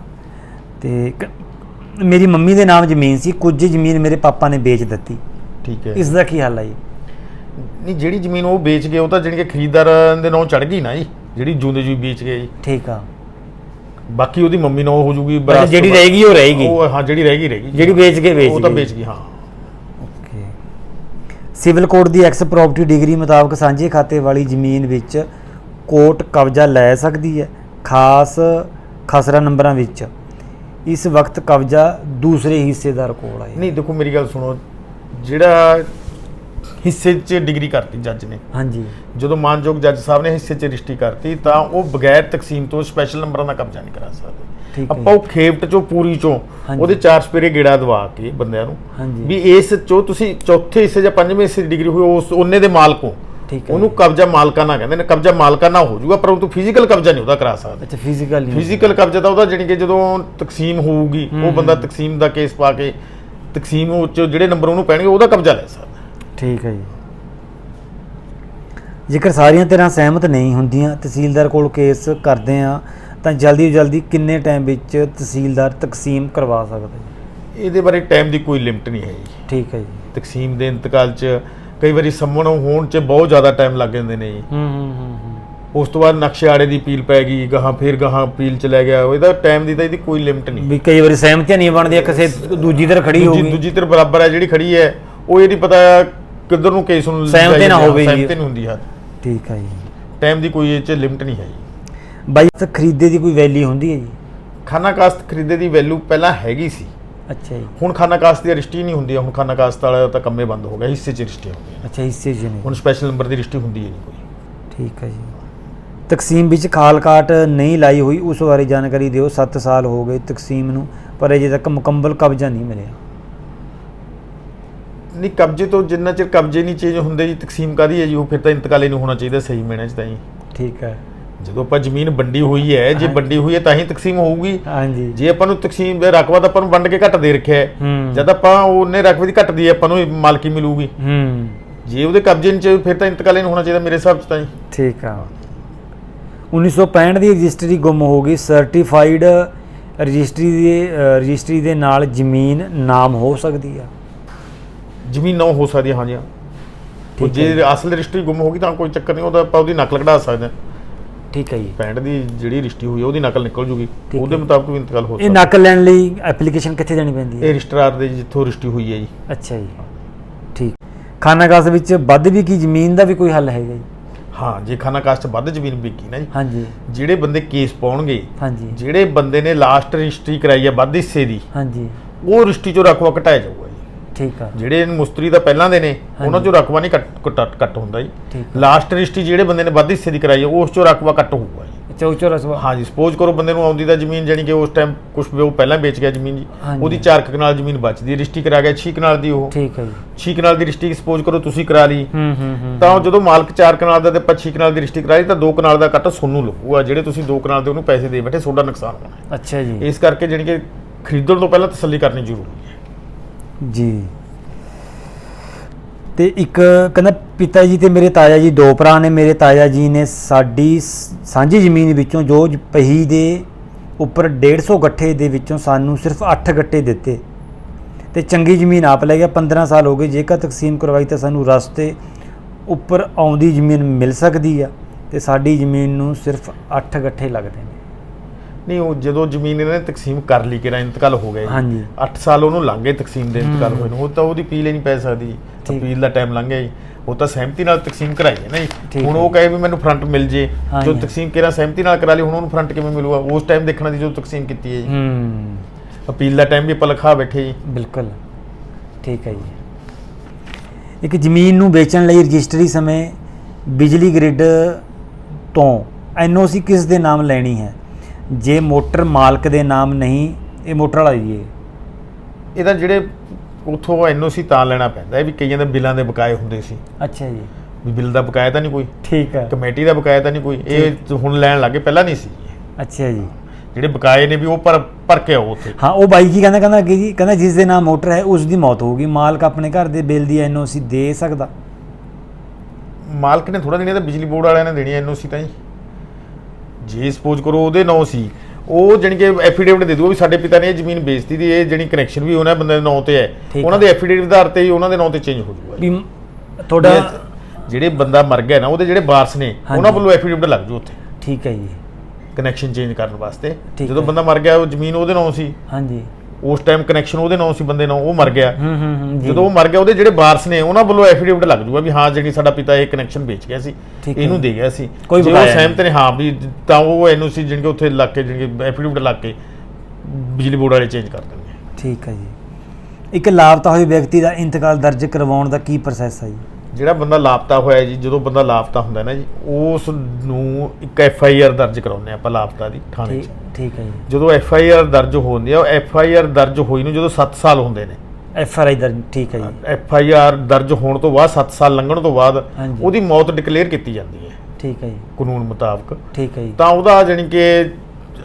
ਤੇ ਕ- ਮੇਰੀ ਮੰਮੀ ਦੇ ਨਾਮ ਜ਼ਮੀਨ ਸੀ ਕੁਝ ਜ਼ਮੀਨ ਮੇਰੇ ਪਾਪਾ ਨੇ ਵੇਚ ਦਿੱਤੀ। ਠੀਕ ਹੈ। ਇਸ ਦਾ ਕੀ ਹੱਲ ਹੈ ਜੀ? ਨਹੀਂ ਜਿਹੜੀ ਜ਼ਮੀਨ ਉਹ ਵੇਚ ਗਏ ਉਹ ਤਾਂ ਜਿਹੜੀ ਕਿ ਖਰੀਦਦਾਰ ਦੇ ਨਾਂ ਚੜ ਗਈ ਨਾ ਜੀ। ਜਿਹੜੀ ਜੂੰਦੇ ਜੂਈ ਵੇਚ ਗਏ ਜੀ ਠੀਕ ਆ। ਬਾਕੀ ਉਹਦੀ ਮੰਮੀ ਨਾਂ ਹੋ ਜੂਗੀ ਅੱਛਾ, ਜਿਹੜੀ ਰਹੇਗੀ ਉਹ ਰਹੇਗੀ। ਉਹ ਹਾਂ ਜਿਹੜੀ ਰਹੇਗੀ ਰਹੇਗੀ। ਜਿਹੜੀ ਵੇਚ ਕੇ ਵੇਚ ਉਹ ਤਾਂ ਗਈ। ਵੇਚ ਗਈ ਹਾਂ। ਓਕੇ। ਸਿਵਲ ਕੋਡ ਦੀ ਐਕਸ ਪ੍ਰਾਪਰਟੀ ਡਿਗਰੀ ਮੁਤਾਬਕ ਸਾਂਝੇ ਖਾਤੇ ਵਾਲੀ ਜ਼ਮੀਨ ਵਿੱਚ ਕੋਰਟ ਕਬਜ਼ਾ ਲੈ ਸਕਦੀ ਹੈ ਖਾਸ ਖਸਰਾ ਨੰਬਰਾਂ ਵਿੱਚ। ਇਸ ਵਕਤ ਕਬਜ਼ਾ ਦੂਸਰੇ ਹਿੱਸੇਦਾਰ ਕੋਲ ਹੈ ਨਹੀਂ ਦੇਖੋ ਮੇਰੀ ਗੱਲ ਸੁਣੋ। ਜਿਹੜਾ ਹਿੱਸੇ 'ਚ ਡਿਗਰੀ ਕਰਤੀ ਜੱਜ ਨੇ। ਹਾਂਜੀ। ਜਦੋਂ ਮਾਨਯੋਗ ਜੱਜ ਸਾਹਿਬ ਨੇ ਹਿੱਸੇ 'ਚ ਰਜਿਸਟਰੀ ਕਰਤੀ ਤਾਂ ਉਹ ਬਗੈਰ ਤਕਸੀਮ ਤੋਂ ਸਪੈਸ਼ਲ ਨੰਬਰਾਂ ਦਾ ਕਬਜ਼ਾ ਨਹੀਂ ਕਰਾ ਸਕਦੇ। ਆਪਾਂ ਉਹ ਖੇਪਟ ਚੋਂ ਪੂਰੀ ਚੋਂ। ਉਹਦੇ ਚਾਰ ਸਪੇਰੇ ਗੇੜਾ ਦਵਾ ਕੇ ਬੰਦਿਆਂ ਨੂੰ। ਵੀ ਇਸ ਚੋਂ ਤੁਸੀਂ ਚੌਥੇ ਹਿੱਸੇ ਜਾਂ ਪੰਜਵੇਂ ਹਿੱਸੇ ਦੀ ਡਿਗਰੀ ਹੋਈ ਉਸ ਉਹਨੇ ਦੇ ਮਾਲਕ। ਹੋ। ਉਹਨੂੰ ਕਬਜ਼ਾ ਮਾਲਕਾਨਾ ਕਹਿੰਦੇ ਨੇ ਕਬਜ਼ਾ ਮਾਲਕਾਨਾ ਹੋ ਜਾਊਗਾ ਪਰ ਉਹ ਤੋਂ ਫਿਜ਼ੀਕਲ ਕਬਜ਼ਾ ਨਹੀਂ ਉਹਦਾ ਕਰਾ ਸਕਦੇ। ਅੱਛਾ ਫਿਜ਼ੀਕਲ ਨਹੀਂ ਫਿਜ਼ੀਕਲ ਕਬਜ਼ਾ ਤਾਂ ਉਹਦਾ ਜਾਣੀ ਕਿ ਜਦੋਂ ਤਕਸੀਮ ਹੋਊਗੀ ਉਹ ਬੰਦਾ ਤਕਸੀਮ ਦਾ ਕੇਸ ਪਾ ਕੇ ਤਕਸੀਮ ਉਹ 'ਚ ਜਿਹੜੇ ਨੰਬਰ ਉਹਨੂੰ ਪੈਣਗੇ ਉਹਦਾ ਕਬਜ਼ਾ ਲੈ ਸਕਦਾ। ਠੀਕ ਹੈ ਜੀ। ਜੇਕਰ ਸਾਰੀਆਂ ਤਰ੍ਹਾਂ ਸਹਿਮਤ ਨਹੀਂ ਹੁੰਦੀਆਂ ਤਹਿਸੀਲਦਾਰ ਕੋਲ ਕੇਸ ਕਰਦੇ ਆ ਤਾਂ ਜਲਦੀ ਤੋਂ ਜਲਦੀ ਕਿੰਨੇ ਟਾਈਮ ਵਿੱਚ ਤਹਿਸੀਲਦਾਰ ਤਕਸੀਮ ਕਰਵਾ ਸਕਦਾ ਹੈ ਇਹਦੇ ਬਾਰੇ ਟਾਈਮ ਦੀ ਕੋਈ ਲਿਮਟ ਨਹੀਂ ਹੈ ਜੀ। ਠੀਕ ਹੈ ਜੀ। ਤਕਸੀਮ ਦੇ ਇੰਤਕਾਲ 'ਚ ਕਈ ਵਾਰੀ ਸੰਮਣ ਹੋਣ 'ਚ ਬਹੁਤ ਜ਼ਿਆਦਾ ਟਾਈਮ ਲੱਗ ਜਾਂਦੇ ਨੇ ਜੀ। ਹੂੰ ਹੂੰ ਹੂੰ ਹੂੰ। ਉਸ ਤੋਂ ਬਾਅਦ ਨਕਸ਼ੇ ਆੜੇ ਦੀ ਅਪੀਲ ਪੈ ਗਈ ਗਾਹਾਂ ਫਿਰ ਗਾਹਾਂ ਅਪੀਲ ਚ ਲੈ ਗਿਆ ਇਹਦਾ ਟਾਈਮ ਦੀ ਤਾਂ ਇਹਦੀ ਕੋਈ ਲਿਮਟ ਨਹੀਂ। ਵੀ ਕਈ ਵਾਰੀ ਸਹਿਮਤੀਆਂ ਨਹੀਂ ਬਣਦੀਆਂ ਕਿਸੇ ਦੂਜੀ ਤਰ੍ਹਾਂ ਖੜੀ ਦੂਜੀ ਹੋਊਗੀ। ਦੂਜੀ ਧਿਰ ਬਰਾਬਰ ਹੈ ਜਿਹੜੀ ਖੜੀ ਹੈ ਉਹ ਇਹਦੀ ਪਤਾ ਕਿੱਧਰ ਨੂੰ ਕੇਸ ਨੂੰ ਸਹਿਮਤੀ ਲੈ ਨਾ ਜਾਂਦੇ ਆ, ਹੋਵੇ ਜੀ। ਸਹਿਮਤੀ ਨਹੀਂ ਹੁੰਦੀ ਹਾਂ ਠੀਕ ਹੈ ਜੀ। ਟਾਈਮ ਦੀ ਕੋਈ ਇਹ ਚ ਲਿਮਟ ਨਹੀਂ ਹੈ ਜੀ। ਬਾਈ ਤਾਂ ਖਰੀਦੇ ਦੀ ਕੋਈ ਵੈਲਿਊ ਹੁੰਦੀ ਹੈ ਜੀ? ਖਾਨਾ ਕਾਸਤ ਖਰੀਦੇ ਦੀ ਵੈਲਿਊ ਪਹਿਲਾਂ ਹੈਗੀ ਸੀ। ਅੱਛਾ ਜੀ। ਹੁਣ ਖਾਨਾ ਕਾਸਤ ਦੀ ਰਜਿਸਟਰੀ ਨਹੀਂ ਹੁੰਦੀ ਹੈ, ਹੁਣ ਖਾਨਾ ਕਾਸਤ ਵਾਲਾ ਤਾਂ ਕੰਮੇ ਬੰਦ ਹੋ ਗਿਆ ਹਿੱਸੇ ਚ ਰਜਿਸਟਰੀ ਹੋ ਗਈ ਅੱਛਾ ਹਿੱਸੇ 'ਚ ਨਹੀਂ ਹੁਣ ਸਪੈਸ਼ਲ ਨੰਬਰ ਦੀ ਰਜਿਸਟਰੀ ਹੁੰਦੀ ਹੈ ਨਹੀਂ ਕੋਈ। ਠੀਕ ਹੈ ਜੀ। ਤਕਸੀਮ ਵਿੱਚ ਖਾਲ ਕਾਟ ਨਹੀਂ ਲਾਈ ਹੋਈ ਉਸ ਬਾਰੇ ਜਾਣਕਾਰੀ ਦਿਓ। 7 ਸਾਲ ਹੋ ਗਏ ਤਕਸੀਮ ਨੂੰ ਪਰ ਅਜੇ ਤੱਕ ਮੁਕੰਮਲ ਕਬਜ਼ਾ ਨਹੀਂ ਮਿਲਿਆ। ਨਹੀਂ ਕਬਜ਼ੇ ਤੋਂ ਜਿੰਨਾ ਚਿਰ ਕਬਜ਼ੇ ਨਹੀਂ ਚੇਂਜ ਹੁੰਦੇ ਜੀ ਤਕਸੀਮ ਕਾਦੀ ਹੈ ਜੀ? ਉਹ ਫਿਰ ਤਾਂ ਇੰਤਕਾਲ ਹੀ ਨਹੀਂ ਹੋਣਾ ਚਾਹੀਦਾ ਸਹੀ ਮੈਨੇ ਚ ਤਾਂ ਜੀ ਠੀਕ ਹੈ। ਜਦੋਂ ਆਪਾਂ ਜ਼ਮੀਨ ਵੰਡੀ ਹੋਈ ਹੈ ਜੇ। ਵੰਡੀ ਹੋਈ ਹੈ ਤਾਂ ਹੀ ਤਕਸੀਮ ਹੋਊਗੀ। ਹਾਂਜੀ। ਜੇ ਆਪਾਂ ਨੂੰ ਤਕਸੀਮ ਦੇ ਰਕਬਾ ਤਾਂ ਆਪਾਂ ਨੂੰ ਵੰਡ ਕੇ ਘੱਟ ਦੇ ਰੱਖਿਆ ਹੈ। ਜਦ ਆਪਾਂ ਉਹਨੇ ਰਕਬੇ ਦੀ ਘੱਟ ਦੀ ਆਪਾਂ ਨੂੰ ਮਾਲਕੀ ਮਿਲੂਗੀ। ਹੂੰ। ਜੇ ਉਹਦੇ ਕਬਜ਼ੇ ਨਹੀਂ ਚ ਫਿਰ ਤਾਂ ਇੰਤਕਾਲ ਹੀ ਨਹੀਂ ਹੋਣਾ ਚਾਹੀਦਾ ਮੇਰੇ ਹਿਸਾਬ ਚ ਤਾਂ ਜੀ ਠੀਕ ਆ। 1965 ਦੀ ਰਜਿਸਟਰੀ ਗੁੰਮ ਹੋ ਗਈ। ਸਰਟੀਫਾਈਡ ਰਜਿਸਟਰੀ ਦੇ ਰਜਿਸਟਰੀ ਦੇ ਨਾਲ ਜ਼ਮੀਨ ਨਾਮ ਹੋ ਸਕਦੀ ਆ। ਜ਼ਮੀਨ ਨਾ ਹੋ ਸਕਦੀ ਹੈ, ਹਾਂ ਉਹ ਜੇ। ਅਸਲ ਰਜਿਸਟਰੀ ਗੁੰਮ ਹੋ ਗਈ ਤਾਂ ਕੋਈ ਚੱਕਰ ਨਹੀਂ ਉਹਦਾ ਆਪਾਂ ਉਹਦੀ ਨਕਲ ਕਢਾ ਸਕਦੇ ਹਾਂ। ਠੀਕ ਹੈ ਜੀ। 65 ਦੀ ਜਿਹੜੀ ਰਜਿਸਟਰੀ ਹੋਈ ਉਹਦੀ ਨਕਲ ਨਿਕਲ ਜੂਗੀ। ਉਹਦੇ। ਮੁਤਾਬਕ ਵੀ ਇੰਤਕਾਲ ਹੋ ਇਹ ਸਕਦਾ। ਨਕਲ ਲੈਣ ਲਈ ਐਪਲੀਕੇਸ਼ਨ ਕਿੱਥੇ ਦੇਣੀ ਪੈਂਦੀ ਇਹ ਹੈ ਰਜਿਸਟਰਾਰ ਦੇ ਜਿੱਥੋਂ ਰਜਿਸਟਰੀ ਹੋਈ ਹੈ ਜੀ। ਅੱਛਾ ਜੀ। ਠੀਕ। ਖਾਨਾਗਾਸ ਵਿੱਚ ਵੱਧ ਵੀ ਕੀ ਜ਼ਮੀਨ ਦਾ ਵੀ ਕੋਈ ਹੱਲ ਹੈਗਾ ਜੀ? ਹਾਂ ਜੇ ਖਾਨਾ ਕਾਸਟ ਵੱਧ ਜ਼ਮੀਨ ਵਿਕੀ ਨਾ ਜੀ। ਹਾਂਜੀ। ਜਿਹੜੇ ਬੰਦੇ ਕੇਸ ਪਾਉਣਗੇ ਹਾਂਜੀ। ਜਿਹੜੇ ਬੰਦੇ ਨੇ ਲਾਸਟ ਰਜਿਸਟਰੀ ਕਰਾਈ ਹੈ ਵੱਧ ਹਿੱਸੇ ਦੀ ਹਾਂਜੀ। ਉਹ ਰਜਿਸਟਰੀ ਚੋਂ ਰਕਬਾ ਘਟਾਇਆ ਜਾਊਗਾ ਜੀ ਠੀਕ ਆ। ਜਿਹੜੇ ਮੁਸਤਰੀ ਦਾ ਪਹਿਲਾਂ ਦੇ ਨੇ ਉਹਨਾਂ। ਚੋਂ ਰਕਬਾ ਨਹੀਂ ਕੱਟ ਕੱਟ ਹੁੰਦਾ ਜੀ। ਲਾਸਟ ਰਜਿਸਟਰੀ ਜਿਹੜੇ ਬੰਦੇ ਨੇ ਵੱਧ ਹਿੱਸੇ ਦੀ ਕਰਾਈ ਹੈ ਉਸ ਚੋਂ ਰਕਬਾ ਕੱਟ ਹੋਊਗਾ ਜੀ। ਚੌਚੋ ਰਸਵਾ ਹਾਂਜੀ ਸਪੋਜ਼ ਕਰੋ ਬੰਦੇ ਨੂੰ ਆਉਂਦੀ ਦਾ ਜ਼ਮੀਨ ਜਾਣੀ ਕਿ ਉਸ ਟਾਈਮ ਕੁਝ ਉਹ ਪਹਿਲਾਂ ਵੇਚ ਗਿਆ ਜ਼ਮੀਨ ਜੀ। ਉਹਦੀ 4 ਕਨਾਲ ਜ਼ਮੀਨ ਬਚਦੀ ਰਜਿਸਟਰੀ ਕਰਾ ਗਿਆ 6 ਕਨਾਲ ਦੀ ਉਹ। ਠੀਕ ਹੈ ਜੀ। 6 ਕਨਾਲ ਦੀ ਰਜਿਸਟਰੀ ਸਪੋਜ਼ ਕਰੋ ਤੁਸੀਂ ਕਰਾ ਲਈ ਹੂੰ ਹੂੰ ਹੂੰ ਤਾਂ ਜਦੋਂ ਮਾਲਕ 4 ਕਨਾਲ ਦਾ ਤੇ 25 ਕਨਾਲ ਦੀ ਰਜਿਸਟਰੀ ਕਰਾਈ ਤਾਂ 2 ਕਨਾਲ ਦਾ ਕੱਟ ਸੋਨੂੰ ਲੱਗੂਗਾ। ਜਿਹੜੇ ਤੁਸੀਂ 2 ਕਨਾਲ ਦੇ ਉਹਨੂੰ ਪੈਸੇ ਦੇ ਬੈਠੇ ਤੁਹਾਡਾ ਨੁਕਸਾਨ ਹੋਣਾ। ਅੱਛਾ ਜੀ। ਇਸ ਕਰਕੇ ਜਾਣੀ ਕਿ ਖਰੀਦਣ ਤੋਂ ਪਹਿਲਾਂ ਤਸੱਲੀ ਕਰਨੀ ਜ਼ਰੂਰੀ ਜੀ। ਤੇ ਇੱਕ ਕਹਿੰਦਾ ਪਿਤਾ ਜੀ ਤੇ ਮੇਰੇ ਤਾਇਆ ਜੀ, ਦੋ ਭਰਾ ਨੇ। ਮੇਰੇ ਤਾਇਆ ਜੀ ਨੇ ਸਾਡੀ ਸ- ਸਾਂਝੀ ਜ਼ਮੀਨ ਵਿੱਚੋਂ ਜੋ ਪਹੀ ਦੇ ਉੱਪਰ 150 ਗੱਠੇ ਦੇ ਵਿੱਚੋਂ ਸਾਨੂੰ ਸਿਰਫ 8 ਗੱਠੇ ਦਿੱਤੇ। ਤੇ ਚੰਗੀ ਜ਼ਮੀਨ ਆਪ ਲੈ ਗਿਆ। 15 ਸਾਲ ਹੋ ਗਏ। ਜੇਕਰ ਤਕਸੀਮ ਕਰਵਾਈ ਤਾਂ ਸਾਨੂੰ ਰਸਤੇ ਉੱਪਰ ਆਉਂਦੀ ਜ਼ਮੀਨ ਮਿਲ ਸਕਦੀ ਆ। ਤੇ ਸਾਡੀ ਜ਼ਮੀਨ ਨੂੰ ਸਿਰਫ 8 ਗੱਠੇ ਲੱਗਦੇ ਨੇ। ਨਹੀਂ ਉਹ ਜਦੋਂ ਜ਼ਮੀਨ ਇਹਨਾਂ ਨੇ ਤਕਸੀਮ ਕਰ ਲਈ ਕਿਰਾ ਇੰਤਕਾਲ ਹੋ ਗਿਆ ਹਾਂਜੀ। 8 ਸਾਲ ਉਹਨੂੰ ਲੰਘ ਗਏ ਤਕਸੀਮ ਦੇ ਇੰਤਕਾਲ। ਹੋਏ ਨੂੰ। ਉਹ ਤਾਂ ਉਹਦੀ ਅਪੀਲ ਹੀ ਨਹੀਂ ਪੈ ਸਕਦੀ। ਅਪੀਲ ਦਾ ਟਾਈਮ ਲੰਘ ਗਿਆ ਜੀ। ਉਹ ਤਾਂ ਸਹਿਮਤੀ ਨਾਲ ਤਕਸੀਮ ਕਰਾਈ ਹੈ ਨਾ ਜੀ। ਹੁਣ। ਉਹ ਕਹੇ ਵੀ ਮੈਨੂੰ ਫਰੰਟ ਮਿਲ ਜੇ। ਜੋ ਤਕਸੀਮ ਕਿਰਾ ਸਹਿਮਤੀ ਨਾਲ ਕਰਾ ਲਈ ਹੁਣ ਉਹਨੂੰ ਫਰੰਟ ਕਿਵੇਂ ਮਿਲੂਗਾ? ਉਸ ਟਾਈਮ ਦੇਖਣਾ ਦੀ ਜੋ ਤਕਸੀਮ ਕੀਤੀ ਹੈ ਜੀ। ਹੂੰ। ਅਪੀਲ ਦਾ ਟਾਈਮ ਵੀ ਆਪਾਂ ਲਿਖਾ ਬੈਠੇ ਜੀ। ਬਿਲਕੁਲ। ਠੀਕ ਹੈ ਜੀ। ਇੱਕ ਜ਼ਮੀਨ ਨੂੰ ਵੇਚਣ ਲਈ ਰਜਿਸਟਰੀ ਸਮੇਂ ਬਿਜਲੀ ਗ੍ਰਿਡ ਤੋਂ ਐਨਓਸੀ ਕਿਸ ਦੇ ਨਾਮ ਲੈਣੀ ਹੈ? ਜੇ ਮੋਟਰ ਮਾਲਕ ਦੇ ਨਾਮ ਨਹੀਂ ਇਹ ਮੋਟਰ ਵਾਲਾ ਜੀ ਇਹ ਇਹਦਾ ਜਿਹੜੇ ਉਥੋਂ ਐਨਓਸੀ ਤਾਂ ਲੈਣਾ ਪੈਂਦਾ ਹੈ ਵੀ ਕਈਆਂ ਦੇ ਬਿੱਲਾਂ ਦੇ ਬਕਾਏ ਹੁੰਦੇ ਸੀ। ਅੱਛਾ ਜੀ। ਵੀ ਬਿੱਲ ਦਾ ਬਕਾਇਆ ਤਾਂ ਨਹੀਂ ਕੋਈ। ਠੀਕ ਹੈ। ਕਮੇਟੀ ਦਾ ਬਕਾਇਆ ਤਾਂ ਨਹੀਂ ਕੋਈ। ਇਹ ਹੁਣ ਲੈਣ ਲੱਗੇ ਪਹਿਲਾਂ ਨਹੀਂ ਸੀ। ਅੱਛਾ ਜੀ। ਜਿਹੜੇ ਬਕਾਏ ਨੇ ਵੀ ਉਹ ਭਰ ਭਰ ਕੇ ਆਓ ਉੱਥੇ। ਹਾਂ ਉਹ ਬਾਈ ਕੀ ਕਹਿੰਦਾ ਕਹਿੰਦਾ ਅੱਗੇ ਜੀ ਕਹਿੰਦਾ ਜਿਸ ਦੇ ਨਾਮ ਮੋਟਰ ਹੈ ਉਸ ਦੀ ਮੌਤ ਹੋਊਗੀ ਮਾਲਕ ਆਪਣੇ ਘਰ ਦੇ ਬਿੱਲ ਦੀ ਐਨਓਸੀ ਦੇ ਸਕਦਾ। ਮਾਲਕ ਨੇ ਥੋੜਾ ਦੇਣੀ ਤਾਂ ਬਿਜਲੀ ਬੋਰਡ ਵਾਲਿਆਂ ਨੇ ਦੇਣੀ ਐਨਓਸੀ ਤਾਂ ਜੀ। ਜੇ ਸਪੋਜ਼ ਕਰੋ ਉਹਦੇ ਨਾਂ ਸੀ ਉਹ ਜਾਣੀ ਕਿ ਐਫੀਡੇਵਿਟ ਦੇ ਦੂਗਾ ਵੀ ਸਾਡੇ ਪਿਤਾ ਨੇ ਇਹ ਜ਼ਮੀਨ ਵੇਚਤੀ ਦੀ ਇਹ ਜਿਹੜੀ ਕਨੈਕਸ਼ਨ ਵੀ ਉਹਨਾਂ ਬੰਦੇ ਦੇ ਨਾਂ ਤੇ ਹੈ। ਉਹਨਾਂ। ਦੇ ਐਫੀਡੇਵਿਟ ਦੇ ਆਧਾਰ ਤੇ ਹੀ ਉਹਨਾਂ ਦੇ ਨਾਂ ਤੇ ਚੇਂਜ ਹੋ ਜਾਊਗਾ ਵੀ ਤੁਹਾਡਾ ਜਿਹੜੇ ਬੰਦਾ ਮਰ ਗਿਆ ਨਾ ਉਹਦੇ ਜਿਹੜੇ ਵਾਰਸ ਨੇ। ਉਹਨਾਂ ਵੱਲੋਂ ਐਫੀਡੇਵਿਟ ਲੱਗ ਜੂ ਉੱਥੇ। ਠੀਕ ਹੈ ਜੀ। ਕਨੈਕਸ਼ਨ ਚੇਂਜ ਕਰਨ ਵਾਸਤੇ। ਜਦੋਂ। ਬੰਦਾ ਮਰ ਗਿਆ ਉਹ ਜ਼ਮੀਨ ਉਹਦੇ ਨਾਂ ਸੀ। ਹਾਂਜੀ। ਉਸ ਟਾਈਮ ਕਨੈਕਸ਼ਨ ਉਹਦੇ ਨਾਂ ਸੀ ਬੰਦੇ ਨਾਂ ਉਹ ਮਰ ਗਿਆ। ਹੂੰ ਹੂੰ ਹੂੰ ਜੀ। ਜਦੋਂ ਉਹ ਮਰ ਗਿਆ ਉਹਦੇ ਜਿਹੜੇ ਵਾਰਸ ਨੇ ਉਹਨਾਂ ਵੱਲੋਂ ਐਫੀਡੇਵਿਟ ਲੱਗ ਜੂਗਾ ਵੀ ਹਾਂ ਜਿਹੜੀ ਸਾਡਾ ਪਿਤਾ ਇਹ ਕਨੈਕਸ਼ਨ ਵੇਚ ਗਿਆ ਸੀ। ਇਹਨੂੰ ਦੇ ਗਿਆ ਸੀ। ਕੋਈ ਜੇ ਉਹ ਬਕਾਇਆ। ਸਹਿਮਤ ਨੇ ਹਾਂ ਵੀ ਤਾਂ ਉਹ ਐਨਓਸੀ ਜਿਹੜੀ ਉੱਥੇ ਲੱਗ ਕੇ ਜਿਹੜੀ ਐਫੀਡੇਵਿਟ ਲੱਗ ਕੇ ਬਿਜਲੀ ਬੋਰਡ ਵਾਲੇ ਚੇਂਜ ਕਰ ਦੇਣਗੇ ਠੀਕ ਹੈ ਜੀ। ਇੱਕ ਲਾਪਤਾ ਹੋਏ ਵਿਅਕਤੀ ਦਾ ਇੰਤਕਾਲ ਦਰਜ ਕਰਵਾਉਣ ਦਾ ਕੀ ਪ੍ਰੋਸੈਸ ਹੈ ਜੀ? ਜਿਹੜਾ ਬੰਦਾ ਲਾਪਤਾ ਹੋਇਆ ਜੀ ਜਦੋਂ ਬੰਦਾ ਲਾਪਤਾ ਹੁੰਦਾ ਨਾ ਜੀ ਉਸ ਨੂੰ ਇੱਕ ਐਫ ਆਈ ਆਰ ਦਰਜ ਕਰਾਉਂਦੇ ਆਪਾਂ ਲਾਪਤਾ ਦੀ ਥਾਣੇ ਠੀਕ 'ਚ। ਠੀਕ ਹੈ ਜੀ। ਜਦੋਂ ਐਫ ਆਈ ਆਰ ਦਰਜ ਹੁੰਦੀ ਆ ਐਫ ਆਈ ਆਰ ਦਰਜ ਹੋਈ ਨੂੰ ਜਦੋਂ 7 ਸਾਲ ਹੁੰਦੇ ਨੇ। ਐਫ ਆਰ ਆਈ ਦਰਜ ਠੀਕ ਹੈ ਜੀ। ਐਫ ਆਈ ਆਰ ਦਰਜ ਹੋਣ ਤੋਂ ਬਾਅਦ 7 ਸਾਲ ਲੰਘਣ ਤੋਂ ਬਾਅਦ ਹਾਂਜੀ। ਉਹਦੀ ਮੌਤ ਡਿਕਲੇਅਰ ਕੀਤੀ ਜਾਂਦੀ ਹੈ। ਠੀਕ ਹੈ ਜੀ। ਕਾਨੂੰਨ ਮੁਤਾਬਕ। ਠੀਕ ਹੈ ਜੀ। ਤਾਂ ਉਹਦਾ ਜਾਣੀ ਕਿ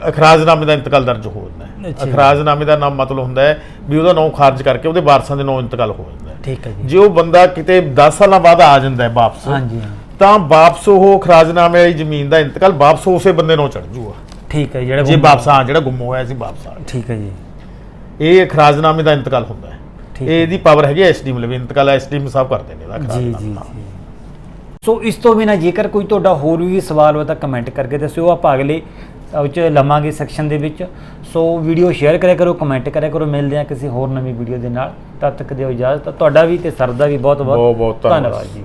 ਅਖਰਾਜਨਾਮੇ ਦਾ ਇੰਤਕਾਲ ਦਰਜ ਹੋ ਜਾਂਦਾ ਹੈ। ਅੱਛਾ ਜੀ। ਅਖਰਾਜਨਾਮੇ ਦਾ ਨਾਮ ਮਤਲਬ ਹੁੰਦਾ ਹੈ ਵੀ ਉਹਦਾ ਨਾਮ ਖਾਰਜ ਕਰਕੇ ਉਹਦੇ ਵਾਰਸਾਂ ਦੇ ਨਾਮ ਇੰਤਕਾਲ ਹੋ ਜਾਂਦਾ ਹੈ। ਠੀਕ ਹੈ ਜੀ। ਜੇ ਉਹ ਬੰਦਾ ਕਿਤੇ 10 ਸਾਲਾਂ ਬਾਅਦ ਆ ਜਾਂਦਾ ਹੈ ਵਾਪਸ ਹਾਂਜੀ ਤਾਂ ਵਾਪਸ ਉਹ ਖਰਾਜਨਾਮੇ ਵਾਲੀ ਜ਼ਮੀਨ ਦਾ ਇੰਤਕਾਲ ਵਾਪਸ ਉਸੇ ਬੰਦੇ ਨੂੰ ਚੜ ਜੂਗਾ। ਠੀਕ ਹੈ ਜਿਹੜਾ ਜੇ ਵਾਪਸ ਆ ਜਿਹੜਾ ਗੁੰਮ ਹੋਇਆ ਸੀ ਵਾਪਸ ਆ ਠੀਕ ਹੈ ਜੀ। ਇਹ ਖਰਾਜਨਾਮੇ ਦਾ ਇੰਤਕਾਲ ਹੁੰਦਾ ਹੈ। ਇਹ ਇਹਦੀ ਪਾਵਰ ਹੈਗੀ ਐਸਡੀਐਮ ਲਵੇ ਇੰਤਕਾਲ ਐਸਡੀਐਮ ਸਾਹਿਬ ਕਰਦੇ ਨੇ ਇਹਦਾ ਜੀ ਜੀ ਖਰਾਜਨਾਮਾ। ਜੀ ਸੋ ਇਸ ਤੋਂ ਬਿਨਾ ਜੇਕਰ ਕੋਈ ਤੁਹਾਡਾ ਹੋਰ ਵੀ ਸਵਾਲ ਹੋਵੇ ਤਾਂ ਕਮੈਂਟ ਕਰਕੇ ਦੱਸਿਓ। ਆਪਾਂ ਅਗਲੇ ਉਹ 'ਚ ਲਵਾਂਗੇ ਸੈਕਸ਼ਨ ਦੇ ਵਿੱਚ। ਸੋ ਵੀਡੀਓ ਸ਼ੇਅਰ ਕਰਿਆ ਕਰੋ ਕਮੈਂਟ ਕਰਿਆ ਕਰੋ ਮਿਲਦੇ ਹਾਂ ਕਿਸੇ ਹੋਰ ਨਵੀਂ ਵੀਡੀਓ ਦੇ ਨਾਲ। ਤਦ ਤੱਕ ਦਿਓ ਇਜਾਜ਼ਤ। ਤੁਹਾਡਾ ਵੀ ਤੇ ਸਰ ਦਾ ਵੀ ਬਹੁਤ ਬਹੁਤ ਧੰਨਵਾਦ ਜੀ।